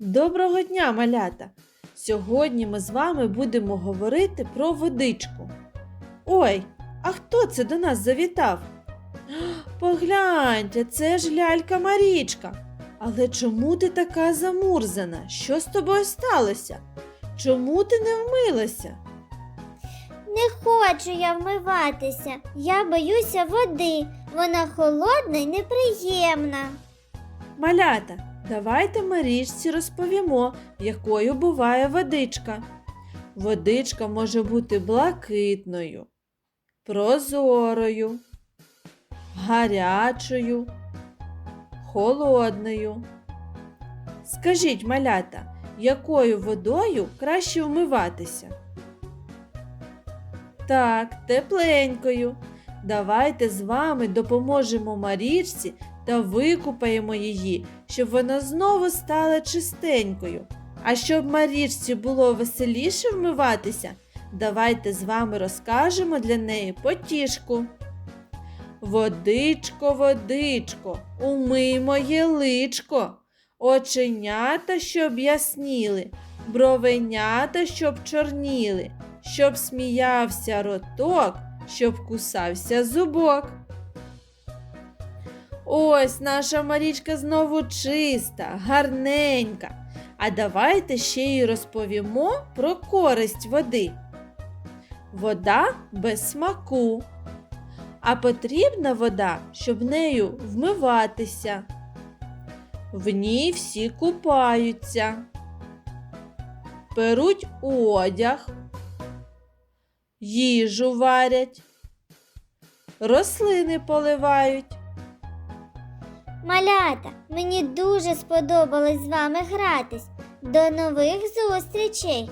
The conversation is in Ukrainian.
Доброго дня, малята! Сьогодні ми з вами будемо говорити про водичку. Ой, а хто це до нас завітав? Погляньте, це ж лялька Марічка. Але чому ти така замурзана? Що з тобою сталося? Чому ти не вмилася? Не хочу я вмиватися. Я боюся води. Вона холодна і неприємна. Малята, давайте Марічці розповімо, якою буває водичка. Водичка може бути блакитною, прозорою, гарячою, холодною. Скажіть, малята, якою водою краще вмиватися? Так, тепленькою. Давайте з вами допоможемо Марічці та викупаємо її, щоб вона знову стала чистенькою. А щоб Марічці було веселіше вмиватися, давайте з вами розкажемо для неї потішку. Водичко, водичко, умий моє личко, оченята, щоб ясніли, бровенята, щоб чорніли, щоб сміявся роток, щоб кусався зубок. Ось наша Марічка знову чиста, гарненька. А давайте ще й розповімо про користь води. Вода без смаку. А потрібна вода, щоб нею вмиватися. В ній всі купаються, перуть одяг, їжу варять, рослини поливають. Малята, мені дуже сподобалось з вами гратись. До нових зустрічей!